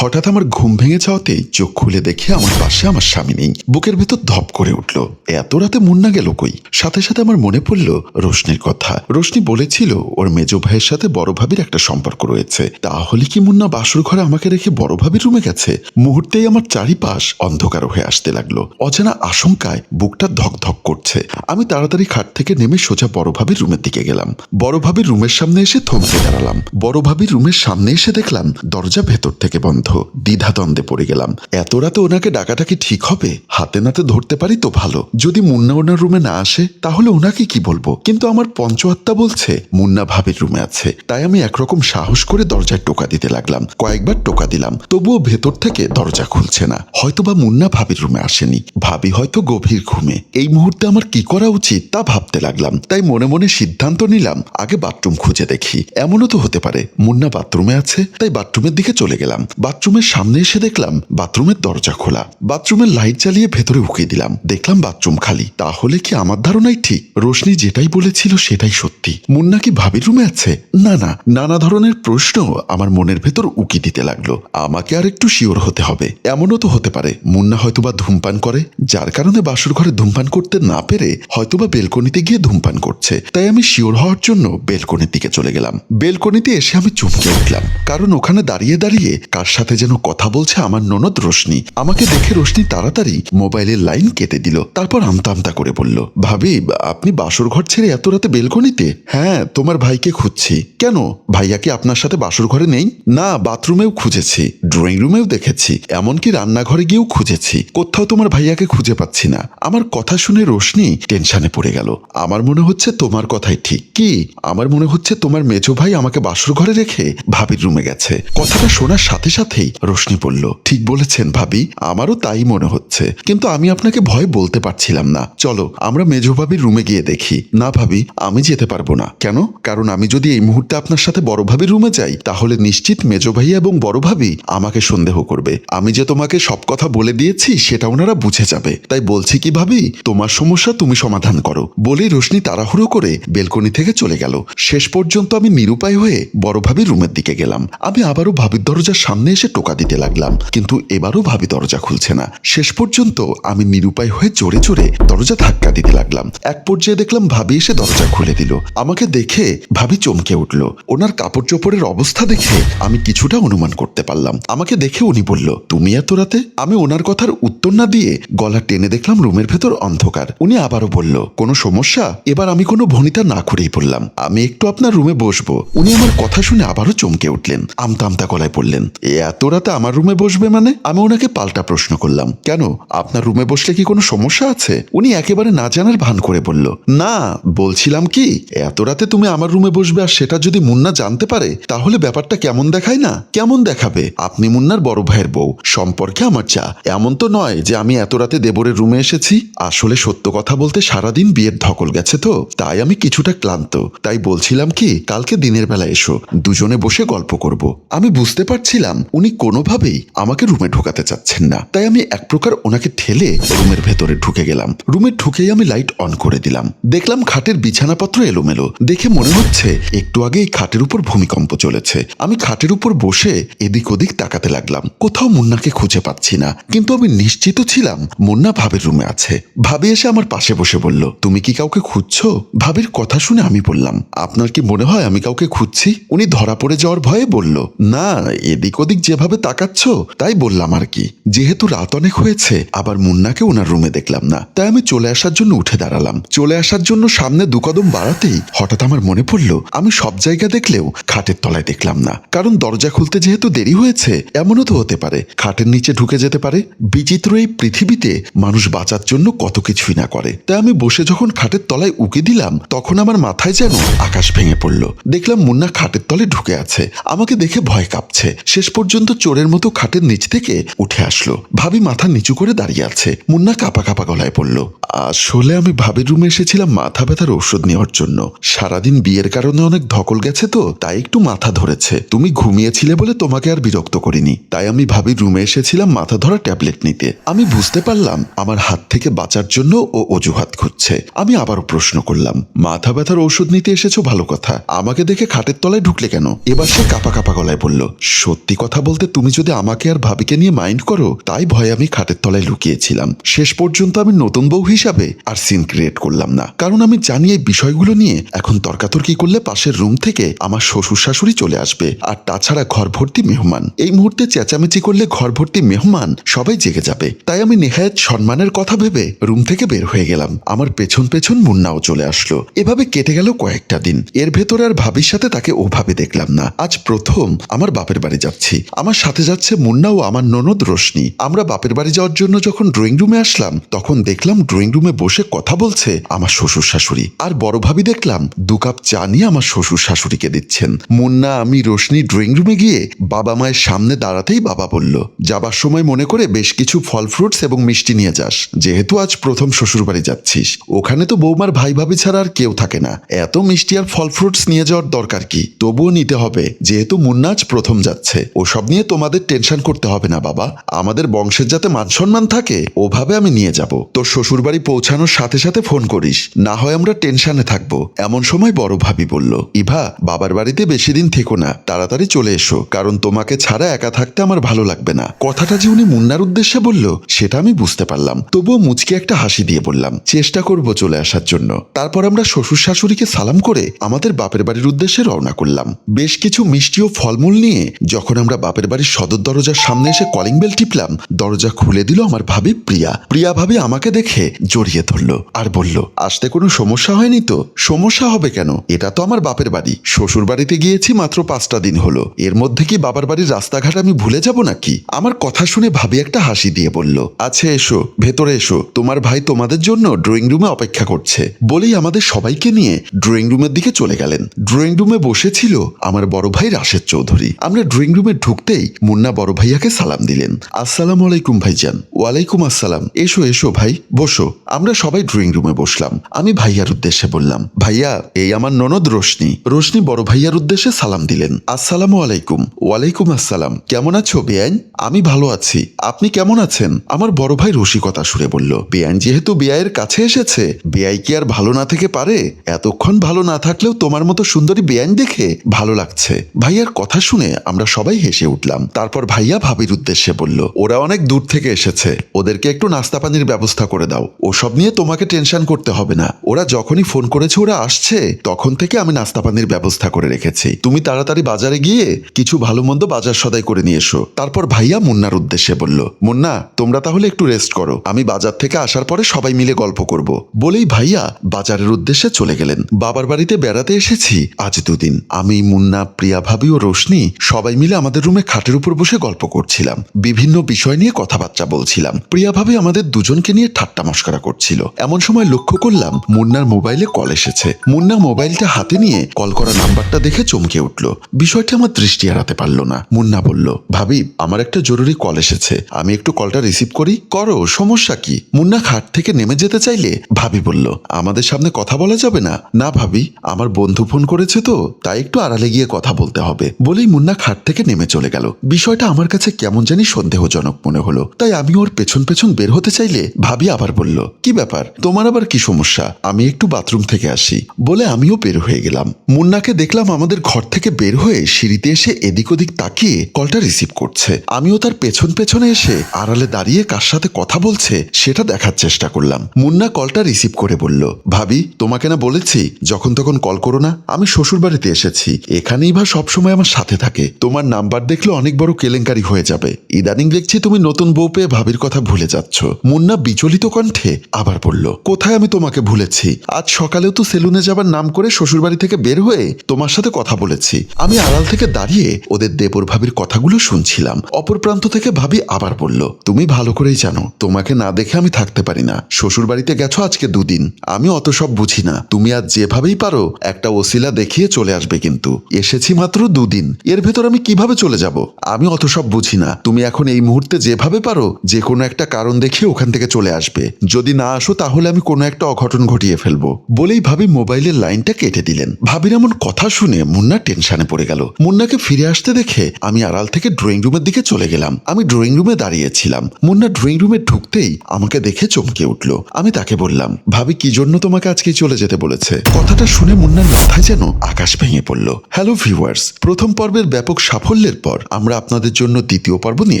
হঠাৎ আমার ঘুম ভেঙে যাওয়াতেই চোখ খুলে দেখে আমার পাশে আমার স্বামী নেই। বুকের ভেতর ধপ করে উঠল। এত রাতে মুন্না গেল কই? সাথে সাথে আমার মনে পড়ল রোশনির কথা। রোশনি বলেছিল, ওর মেজ ভাইয়ের সাথে বড় ভাবির একটা সম্পর্ক রয়েছে। তাহলে কি মুন্না বাসুর ঘরে আমাকে রেখে বড় ভাবির রুমে গেছে? মুহূর্তেই আমার চারিপাশ অন্ধকার হয়ে আসতে লাগল। অজানা আশঙ্কায় বুকটা ধক ধক করছে। আমি তাড়াতাড়ি খাট থেকে নেমে সোজা বড় ভাবির রুমের দিকে গেলাম। বড় ভাবির রুমের সামনে এসে থমকে দাঁড়ালাম। বড় ভাবির রুমের সামনে এসে দেখলাম, দরজা ভেতর থেকে বন্ধ। দ্বিধাদ্বন্দ্বে পড়ে গেলাম। এত রাতে ওনাকে ডাকাটা কি ঠিক হবে? হাতে নাতে ধরতে পারি তো ভালো। যদি মুন্না ওনার রুমে না আসে, তাহলে ওনাকে কি বলব? কিন্তু আমার পঞ্চআত্মা বলছে, মুন্না ভাবির রুমে আছে। তাই আমি একরকম সাহস করে দরজায় টোকা দিতে লাগলাম। কয়েকবার টোকা দিলাম, তবুও ভেতর থেকে দরজা খুলছে না। হয়তোবা মুন্না ভাবির রুমে আসেনি। ভাবি হয়তো গভীর ঘুমে। এই মুহূর্তে আমার কি করা উচিত তা ভাবতে লাগলাম। তাই মনে মনে সিদ্ধান্ত নিলাম, আগে বাথরুম খুঁজে দেখি। এমনও তো হতে পারে, মুন্না বাথরুমে আছে, তাই বাথরুমের দিকে চলে গেলাম। বাথরুমের সামনে এসে দেখলাম বাথরুমের দরজা খোলা। বাথরুমের লাইট জ্বালিয়ে ভেতরে উকি দিলাম। দেখলাম বাথরুম খালি। তাহলে কি আমার ধারণাই ঠিক? রোশনি যেটাই বলেছিল সেটাই সত্যি। মুন্না কি ভাবির রুমে আছে? না না। নানা ধরনের প্রশ্ন আমার মনের ভেতর উকি দিতে লাগল। আমাকে আর একটু শিওর হতে হবে। এমনও তো হতে পারে। মুন্না হয়তোবা ধূমপান করে, যার কারণে বাসুর ঘরে ধূমপান করতে না পেরে হয়তোবা বেলকনিতে গিয়ে ধূমপান করছে। তাই আমি শিওর হওয়ার জন্য বেলকনির দিকে চলে গেলাম। বেলকনিতে এসে আমি চুপকে উঠলাম। কারণ ওখানে দাঁড়িয়ে দাঁড়িয়ে কার সাথে যেন কথা বলছে আমার ননদ রোশনি। আমাকে দেখে রোশনি তাড়াতাড়ি মোবাইলের লাইন কেটে দিল, তারপর আমতা আমতা করে বলল, ভাবি, আপনি বাসর ঘর ছেড়ে এত রাতে বেলকনিতে? হ্যাঁ তোমার ভাইকে খুঁজছি। কেন? ভাইয়া কি আপনার সাথে বাসর ঘরে নেই? না, বাথরুমেও খুঁজেছি, ড্রয়িং রুমেও দেখেছি, এমনকি রান্নাঘরে গিয়েও খুঁজেছি। কোথাও তোমার ভাইয়াকে খুঁজে পাচ্ছি না। আমার কথা শুনে রোশনি টেনশনে পড়ে গেল। আমার মনে হচ্ছে তোমার কথাই ঠিক। কি? আমার মনে হচ্ছে তোমার মেজো ভাই আমাকে বাসর ঘরে রেখে ভাবির রুমে গেছে। কথাটা শোনার সাথে সাথে সাথেই রোশনি বলল, ঠিক বলেছেন ভাবি, আমারও তাই মনে হচ্ছে। কিন্তু আমি আপনাকে ভয় বলতে পারছিলাম না। চলো, আমরা মেজো ভাবির রুমে গিয়ে দেখি। না ভাবি, আমি যেতে পারব না। কেন? কারণ আমি যদি এই মুহূর্তে আপনার সাথে বড় ভাবির রুমে যাই, তাহলে নিশ্চিত মেজো ভাইয়া এবং বড় ভাবি আমাকে সন্দেহ করবে। আমি যে তোমাকে সব কথা বলে দিয়েছি, সেটা ওনারা বুঝে যাবে। তাই বলছি কি ভাবি, তোমার সমস্যা তুমি সমাধান করো। বলেই রোশনি তাড়াহুড়ো করে বেলকনি থেকে চলে গেল। শেষ পর্যন্ত আমি নিরুপায় হয়ে বড় ভাবির রুমের দিকে গেলাম। আমি আবারও ভাবির দরজার সামনে এসে টোকা দিতে লাগলাম, কিন্তু এবারও ভাবি দরজা খুলছে না। শেষ পর্যন্ত আমি নিরুপায় হয়ে জোরে জোরে দরজা ধাক্কা দিতে লাগলাম। এক পর্যায়ে দেখলাম ভাবি এসে দরজা খুলে দিল। আমাকে দেখে ভাবি চমকে উঠল। ওনার কাপড় চোপড়ের অবস্থা দেখে আমি কিছুটা অনুমান করতে পারলাম। আমাকে দেখে উনি বলল, তুমি এত রাতে? আমি ওনার কথার উত্তর না দিয়ে গলা টেনে দেখলাম রুমের ভেতর অন্ধকার। উনি আবারও বলল, কোনো সমস্যা? এবার আমি কোনো ভনিতা না করেই বললাম আমি একটু আপনার রুমে বসবো। উনি আমার কথা শুনে আবারও চমকে উঠলেন। আমতা আমতা গলায় বললেন, "এ এত রাতে আমার রুমে বসবে মানে? আমি ওনাকে পাল্টা প্রশ্ন করলাম। কেন? আপনার রুমে বসলে কি কোনো সমস্যা আছে? উনি একেবারে না জানার ভান করে বলল, না, বলছিলাম কি, এত রাতে তুমি আমার রুমে বসবে আর সেটা যদি মুন্না জানতে পারে, তাহলে ব্যাপারটা কেমন দেখায় না? কেমন দেখাবে? আপনি মুন্নার বড় ভাইয়ের বউ। সম্পর্কে আমার চা এমন তো নয় যে আমি এত রাতে দেবরের রুমে এসেছি। আসলে সত্য কথা বলতে সারাদিন বিয়ের ধকল গেছে তো, তাই আমি কিছুটা ক্লান্ত। তাই বলছিলাম কি, কালকে দিনের বেলা এসো। দুজনে বসে গল্প করব। আমি বুঝতে পারছিলাম, উনি কোনোভাবেই আমাকে রুমে ঢোকাতে চাচ্ছেন না। তাই আমি এক প্রকার ওনাকে ঠেলে রুমের ভেতরে ঢুকে গেলাম। রুমে ঢুকেই আমি লাইট অন করে দিলাম। দেখলাম খাটের বিছানাপত্র এলোমেলো। দেখে মনে হচ্ছে একটু আগে এই খাটের উপর ভূমিকম্প চলেছে। আমি খাটের উপর বসে এদিক ওদিক তাকাতে লাগলাম। কোথাও মুন্নাকে খুঁজে পাচ্ছি না। কিন্তু আমি নিশ্চিত ছিলাম মুন্না ভাবের রুমে আছে। ভাবি এসে আমার পাশে বসে বলল, তুমি কি কাউকে খুঁজছো? ভাবির কথা শুনে আমি বললাম, আপনার কি মনে হয় আমি কাউকে খুঁজছি? উনি ধরা পড়ে যাওয়ার ভয়ে বলল, না, এদিক ওদিক যেভাবে তাকাচ্ছ, তাই বললাম আর কি। যেহেতু রাত অনেক হয়েছে, আবার মুন্নাকে ওনার রুমে দেখলাম না। তাই আমি চলে আসার জন্য উঠে দাঁড়ালাম। চলে আসার জন্য সামনে দু কদম বাড়াতেই হঠাৎ আমার মনে পড়ল, আমি সব জায়গা দেখলেও খাটের তলায় দেখলাম না। কারণ দরজা খুলতে যেহেতু দেরি হয়েছে, এমনও তো হতে পারে, খাটের নিচে ঢুকে যেতে পারে। বিচিত্র এই পৃথিবীতে মানুষ বাঁচার জন্য কত কিছুই না করে। তাই আমি বসে যখন খাটের তলায় উকি দিলাম, তখন আমার মাথায় যেন আকাশ ভেঙে পড়ল। দেখলাম মুন্না খাটের তলে ঢুকে আছে। আমাকে দেখে ভয় কাঁপছে। শেষ পর্যন্ত চোরের মতো খাটের নিচ থেকে উঠে আসলো। ভাবি মাথা নিচু করে দাঁড়িয়ে আছে। মুন্না কাপা কাপা গলায় পড়ল আসলে আমি ভাবির রুমে এসেছিলাম মাথা ব্যথার ওষুধ নেওয়ার জন্য। সারাদিন বিয়ের কারণে অনেক ধকল গেছে তো, তাই একটু মাথা ধরেছে। তুমি ঘুমিয়েছিলে বলে তোমাকে আর বিরক্ত করিনি। তাই আমি ভাবির রুমে এসেছিলাম মাথা ধরা ট্যাবলেট নিতে। আমি বুঝতে পারলাম, আমার হাত থেকে বাঁচার জন্য ও অজুহাত খুঁজছে। আমি আবারও প্রশ্ন করলাম, মাথা ব্যথার ওষুধ নিতে এসেছ ভালো কথা। আমাকে দেখে খাটের তলায় ঢুকলে কেন? এবার সে কাপা কাপা গলায় বলল, সত্যি কথা বলতে তুমি যদি আমাকে আর ভাবিকে নিয়ে মাইন্ড করো, তাই ভয়ে আমি খাটের তলায় লুকিয়েছিলাম। শেষ পর্যন্ত আমি নতুন বউ হিসাবে আর সিন ক্রিয়েট করলাম না। কারণ আমি জানি এই বিষয়গুলো নিয়ে এখন তর্কাতর্কি করলে পাশের রুম থেকে আমার শ্বশুর শাশুড়ি চলে আসবে। আর তাছাড়া ঘর ভর্তি মেহমান। এই মুহূর্তে চেঁচামেচি করলে ঘর ভর্তি মেহমান সবাই জেগে যাবে। তাই আমি নেহায়ত সম্মানের কথা ভেবে রুম থেকে বের হয়ে গেলাম। আমার পেছন পেছন মুন্নাও চলে আসলো। এভাবে কেটে গেল কয়েকটা দিন। এর ভেতরে আর ভাবির সাথে তাকে ওভাবে দেখলাম না। আজ প্রথম আমার বাপের বাড়ি যাচ্ছি। আমার সাথে যাচ্ছে মুন্না ও আমার ননদ রোশনি। আমরা বাপের বাড়ি যাওয়ার জন্য যখন ড্রয়িং রুমে আসলাম, তখন দেখলাম ড্রয়িং রুমে বসে কথা বলছে আমার শ্বশুর শাশুড়ি। আর বড় ভাবি দেখলাম দু কাপ চা নিয়ে আমার শ্বশুর শাশুড়িকে দিচ্ছেন। মুন্না, আমি, রোশনি ড্রয়িং রুমে গিয়ে বাবা মায়ের সামনে দাঁড়াতেই বাবা বলল, যাবার সময় মনে করে বেশ কিছু ফল ফ্রুটস এবং মিষ্টি নিয়ে যাস। যেহেতু আজ প্রথম শ্বশুর বাড়ি যাচ্ছিস। ওখানে তো বৌমার ভাই ভাবি ছাড়া আর কেউ থাকে না। এত মিষ্টি আর ফল ফ্রুটস নিয়ে যাওয়ার দরকার কি? তবুও নিতে হবে। যেহেতু মুন্না আজ প্রথম যাচ্ছে। ওসব নিয়ে তোমাদের টেনশন করতে হবে না, বাবা। আমাদের বংশের যাতে মান সম্মান থাকে, ওভাবে আমি নিয়ে যাব। তোর শ্বশুর বাড়ি পৌঁছানোর সাথে সাথে ফোন করিস। না হয় আমরা টেনশনে থাকব, এমন সময় বড় ভাবি বলল, ইভা, বাবার বাড়িতে বেশি দিন থেকো না, তাড়াতাড়ি চলে এসো, কারণ তোমাকে ছাড়া একা থাকতে আমার ভালো লাগবে না। কথাটা যে উনি মুন্নার উদ্দেশ্যে বলল, সেটা আমি বুঝতে পারলাম। তবুও মুচকে একটা হাসি দিয়ে বললাম, চেষ্টা করব চলে আসার জন্য। তারপর আমরা শ্বশুর শাশুড়িকে সালাম করে আমাদের বাপের বাড়ির উদ্দেশ্যে রওনা করলাম। বেশ কিছু মিষ্টি ও ফলমূল নিয়ে যখন আমরা বাপের বাড়ির সদর দরজার সামনে এসে কলিং বেল টিপলাম। দরজা খুলে দিল আমার ভাবি প্রিয়া। প্রিয়া ভাবি আমাকে দেখে জড়িয়ে ধরলো আর বলল, আসতে কোনো সমস্যা হয়নি তো? সমস্যা হবে কেন? এটা তো আমার বাপের বাড়ি। শ্বশুর বাড়িতে গিয়েছি মাত্র পাঁচটা দিন হলো। এর মধ্যে কি বাবার বাড়ির রাস্তাঘাট আমি ভুলে যাব নাকি? আমার কথা শুনে ভাবি একটা হাসি দিয়ে বলল আচ্ছা এসো, ভেতরে এসো। তোমার ভাই তোমাদের জন্য ড্রয়িং রুমে অপেক্ষা করছে। বলেই আমাদের সবাইকে নিয়ে ড্রয়িং রুমের দিকে চলে গেলেন। ড্রয়িং রুমে বসেছিল আমার বড় ভাই রাশেদ চৌধুরী। আমরা ড্রয়িং রুমে ঢুকতেই মুন্না বড় ভাইয়াকে সালাম দিলেন। আসসালামু আলাইকুম ভাইজান। ওয়ালাইকুম আসসালাম। এসো এসো ভাই, বসো। আমরা সবাই ড্রয়িং রুমে বসলাম। আমি ভাইয়ার উদ্দেশ্যে বললাম, ভাইয়া, এই আমার ননদ রোশনি। রোশনি বড় ভাইয়ার উদ্দেশ্যে সালাম দিলেন। আসসালামু আলাইকুম। ওয়ালাইকুম আসসালাম। কেমন আছো বেআইন? আমি ভালো আছি। আপনি কেমন আছেন? আমার বড় ভাই রসিকতা সুরে বলল, বেআইন যেহেতু বেআইয়ের কাছে এসেছে, বেআই কি আর ভালো না থেকে পারে? এতক্ষণ ভালো না থাকলেও তোমার মতো সুন্দরী বেআইন দেখে ভালো লাগছে। ভাইয়ার কথা শুনে আমরা সবাই হেসে উঠলাম। তারপর ভাইয়া ভাবির উদ্দেশ্যে বলল, ওরা অনেক দূর থেকে এসেছে। ওদেরকে একটু নাস্তা পানির ব্যবস্থা করে দাও। ওসব নিয়ে তোমাকে টেনশন করতে হবে না। ওরা যখনই ফোন করেছে, ওরা আসছে। তখন থেকে আমি নাস্তা পানির ব্যবস্থা করে রেখেছি। তুমি তাড়াতাড়ি বাজারে গিয়ে কিছু ভালো মন্দ বাজার সদাই করে নিয়ে এসো। তারপর ভাইয়া মুন্নার উদ্দেশ্যে বলল, মুন্না, তোমরা তাহলে একটু রেস্ট করো। আমি বাজার থেকে আসার পরে সবাই মিলে গল্প করব। বলেই ভাইয়া বাজারের উদ্দেশ্যে চলে গেলেন। বাবার বাড়িতে বেড়াতে এসেছি আজ দুদিন। আমি, মুন্না, প্রিয়া ভাবি ও রোশনি সবাই মিলে আমাদের রুমে খাটের উপর বসে গল্প করছিলাম। বিভিন্ন বিষয় নিয়ে কথাবার্তা বলছিলাম। প্রিয়া ভাবি আমাদের দুজনকে নিয়ে ঠাট্টা মস্করা করছিল। এমন সময় লক্ষ্য করলাম, মুন্নার মোবাইলে কল এসেছে। মুন্না মোবাইলটা হাতে নিয়ে কল করা নাম্বারটা দেখে চমকে উঠল। বিষয়টি আমার দৃষ্টি এড়াতে পারল না। মুন্না বলল, ভাবি, আমার একটা জরুরি কল এসেছে। আমি একটু কলটা রিসিভ করি। করো, সমস্যা কি? মুন্না খাট থেকে নেমে যেতে চাইলে ভাবি বলল, আমাদের সামনে কথা বলা যাবে না? না ভাবি, আমার বন্ধু ফোন করেছে তো, তাই একটু আড়ালে গিয়ে কথা বলতে হবে। বলেই মুন্না খাট থেকে নেমে চলে গেল। বিষয়টা আমার কাছে কেমন জানি সন্দেহজনক মনে হলো। তাই আমি ওর পেছন পেছন বের হতে চাইলে ভাবি আবার বলল, কি ব্যাপার? তোমার আবার কি সমস্যা? আমি একটু বাথরুম থেকে আসি। বলে আমিও বের হয়ে গেলাম। মুন্নাকে দেখলাম আমাদের ঘর থেকে বের হয়ে সিঁড়িতে এসে এদিক ওদিক তাকিয়ে কলটা রিসিভ করছে। আমিও তার পেছন পেছনে এসে আড়ালে দাঁড়িয়ে কার সাথে কথা বলছে সেটা দেখার চেষ্টা করলাম। মুন্না কলটা রিসিভ করে বলল, ভাবি, তোমাকে না বলেছি, যখন তখন কল করো না। আমি শ্বশুর বাড়িতে এসেছি। এখানেই ভা সবসময় আমার সাথে থাকে। তোমার নাম্বার দেখলে অনেক বড় কেলেঙ্কারি হয়ে যাবে। ইদানিং দেখছি তুমি নতুন বউ পেয়ে ভাবির কথা ভুলে যাচ্ছ। মুন্না বিচলিত কণ্ঠে আবার বলল, কোথায় আমি তোমাকে ভুলেছি? আজ সকালেও তো সেলুনে যাবার নাম করে শ্বশুর বাড়ি থেকে বের হয়ে তোমার সাথে কথা বলেছি। আমি আড়াল থেকে দাঁড়িয়ে ওদের দেবর ভাবির কথাগুলো শুনছিলাম। অপর প্রান্ত থেকে ভাবি আবার বলল, তুমি ভালো করেই জানো, তোমাকে না দেখে আমি থাকতে পারি না। শ্বশুর বাড়িতে গেছো আজকে দুদিন। আমি অত সব বুঝি না। তুমি আজ যেভাবেই পারো, একটা ওসিলা দেখিয়ে চলে আসবে কিন্তু। এসেছি মাত্র দুদিন। এর ভেতর আমি কীভাবে চলে যাব। আমি অত সব বুঝি না। তুমি এখন এই মুহূর্তে যেভাবে পারো যে কোনো একটা কারণ দেখিয়ে ওখান থেকে চলে আসবে। যদি না আসো, তাহলে আমি কোনো একটা অঘটন ঘটিয়ে ফেলব। বলেই ভাবি মোবাইলের লাইনটা কেটে দিলেন। ভাবির এমন কথা শুনে মুন্না টেনশনে পড়ে গেল। মুন্নাকে ফিরে আসতে দেখে আমি আড়াল থেকে ড্রয়িং রুমের দিকে চলে গেলাম। আমি ড্রয়িং রুমে দাঁড়িয়েছিলাম। মুন্না ড্রয়িং রুমে ঢুকতেই আমাকে দেখে চমকে উঠল। আমি তাকে বললাম, ভাবি, কি জন্য তোমাকে আজকে চলে যেতে বলেছে? কথাটা শুনে মুন্নার মাথায় যেন আকাশ ভেঙে পড়ল। হ্যালো ভিউয়ার্স প্রথম পর্বের ব্যাপক সাফল্যের পর আমরা আপনাদের জন্য দ্বিতীয় পর্ব নিয়ে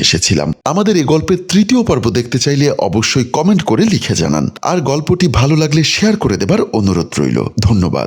এসেছিলাম। আমাদের এই গল্পের তৃতীয় পর্ব দেখতে চাইলে অবশ্যই কমেন্ট করে লিখে জানান। আর গল্পটি ভালো লাগলে শেয়ার করে দেবার অনুরোধ রইল। ধন্যবাদ।